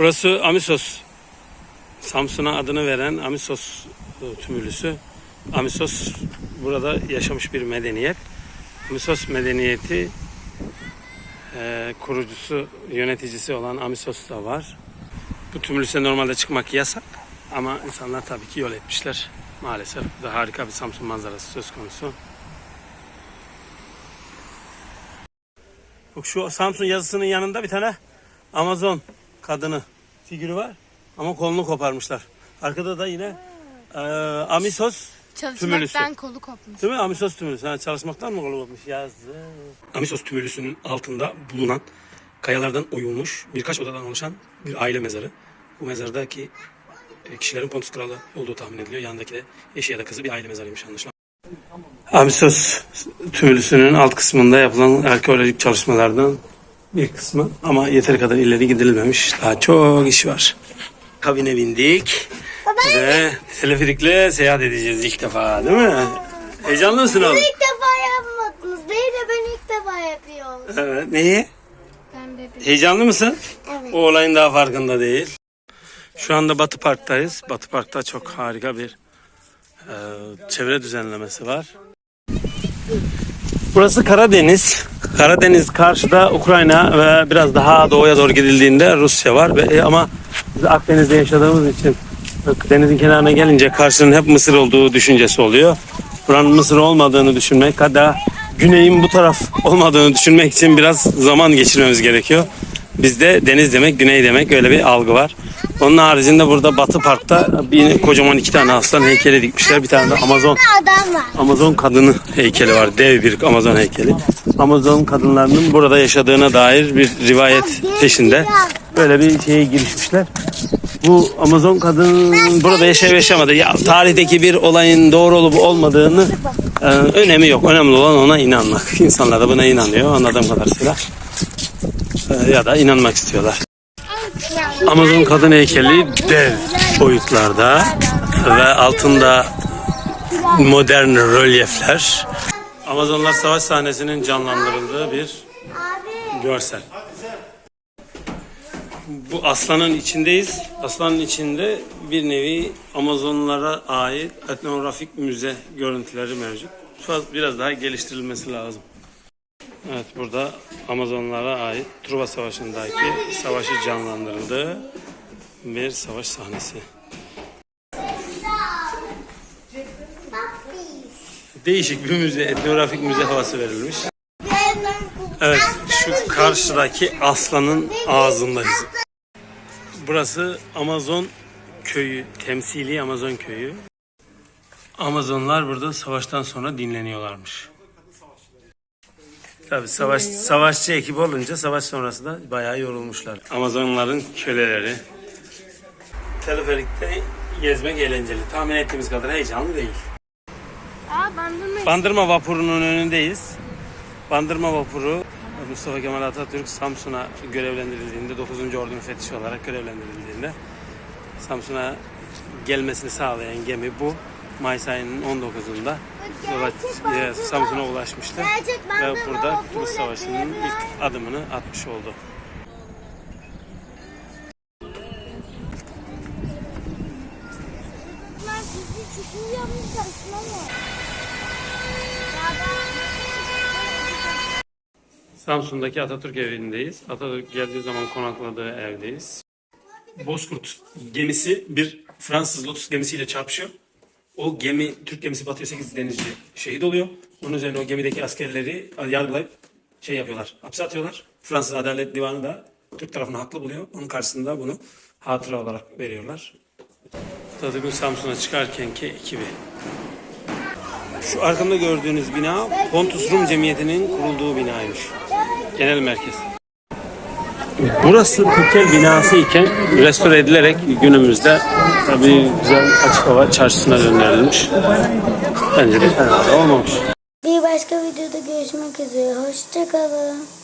Burası Amisos. Samsun'a adını veren Amisos tümülüsü. Amisos burada yaşamış bir medeniyet. Amisos medeniyeti e, kurucusu, yöneticisi olan Amisos da var. Bu tümülüse normalde çıkmak yasak ama insanlar tabii ki yol etmişler. Maalesef burada harika bir Samsun manzarası söz konusu. Bak şu Samsun yazısının yanında bir tane Amazon kadını figürü var ama kolunu koparmışlar. Arkada da yine e, Amisos Çalışmaktan Tümülüsü. kolu kopmuş. Değil mi? Amisos tümülüsü. Ha, çalışmaktan mı kolu kopmuş? Yazdı. Amisos tümülüsünün altında bulunan kayalardan oyulmuş birkaç odadan oluşan bir aile mezarı. Bu mezardaki e, kişilerin Pontus kralı olduğu tahmin ediliyor. Yanındaki de eşi ya da kızı bir aile mezarıymış anlaşılan. Amisos tümülüsünün alt kısmında yapılan arkeolojik çalışmalardan bir kısmı ama yeteri kadar ileri gidilmemiş. Daha çok iş var. Kabine bindik ve teleferikle seyahat edeceğiz ilk defa değil mi? Heyecanlı mısın oğlum? İlk defa yapmadınız. Değil de ben ilk defa yapıyorum. Evet. Neyi? Ben. Heyecanlı mısın? Evet. O olayın daha farkında değil. Şu anda Batı Park'tayız. Batı Park'ta çok harika bir e, çevre düzenlemesi var. Burası Karadeniz. Karadeniz karşıda Ukrayna ve biraz daha doğuya doğru gidildiğinde Rusya var. Ve, e, ama biz Akdeniz'de yaşadığımız için denizin kenarına gelince karşının hep Mısır olduğu düşüncesi oluyor. Buranın Mısır olmadığını düşünmek hatta güneyin bu taraf olmadığını düşünmek için biraz zaman geçirmemiz gerekiyor. Bizde deniz demek, güney demek öyle bir algı var. Onun haricinde burada Batı Park'ta bir kocaman iki tane aslan heykeli dikmişler. Bir tane de Amazon Adam var. Amazon kadını heykeli var. Dev bir Amazon heykeli. Amazon kadınlarının burada yaşadığına dair bir rivayet peşinde böyle bir şeye girişmişler. Bu Amazon kadın burada yaşayıp yaşamadı. Ya tarihteki bir olayın doğru olup olmadığını e, önemi yok. Önemli olan ona inanmak. İnsanlar da buna inanıyor anladığım kadarıyla. E, ya da inanmak istiyorlar. Amazon kadın heykeli dev boyutlarda ve altında modern rölyefler. Amazonlar savaş sahnesinin canlandırıldığı bir görsel. Bu aslanın içindeyiz. Aslanın içinde bir nevi Amazonlara ait etnografik müze görüntüleri mevcut. Biraz daha geliştirilmesi lazım. Evet burada Amazonlara ait Truva Savaşı'ndaki savaşı canlandırıldığı bir savaş sahnesi. Değişik bir müze, etnografik müze havası verilmiş. Evet, şu karşıdaki aslanın ağzındayız. Burası Amazon köyü, temsili Amazon köyü. Amazonlar burada savaştan sonra dinleniyorlarmış. Tabii savaş savaşçı ekip olunca savaş sonrası da bayağı yorulmuşlar. Amazonların köleleri. Teleferikte gezmek eğlenceli. Tahmin ettiğimiz kadar heyecanlı değil. Aa bandırma. Bandırma vapurunun önündeyiz. Bandırma vapuru Mustafa Kemal Atatürk Samsun'a görevlendirildiğinde 9. Ordu müfettişi olarak görevlendirildiğinde Samsun'a gelmesini sağlayan gemi bu. Mayıs ayının 19'unda yola- e, Samsun'a ulaşmıştı ve burada Kurtuluş Savaşı'nın ilk adımını atmış oldu. Samsun'daki Atatürk evindeyiz. Atatürk geldiği zaman konakladığı evdeyiz. Bozkurt gemisi bir Fransız Lotus gemisiyle çarpışıyor. O gemi, Türk gemisi batıyor 8 denizci şehit oluyor. Onun üzerine o gemideki askerleri yargılayıp şey yapıyorlar, hapse atıyorlar. Fransız Adalet Divanı da Türk tarafını haklı buluyor. Onun karşısında bunu hatıra olarak veriyorlar. Atatürk'ün Samsun'a çıkarkenki ekibi. Şu arkamda gördüğünüz bina Pontus Rum Cemiyeti'nin kurulduğu binaymış. Genel merkez. Burası Türkel binası iken restore edilerek günümüzde tabii güzel açık hava çarşısına döndürülmüş. Bence de fena olmamış. Bir başka videoda görüşmek üzere. Hoşçakalın.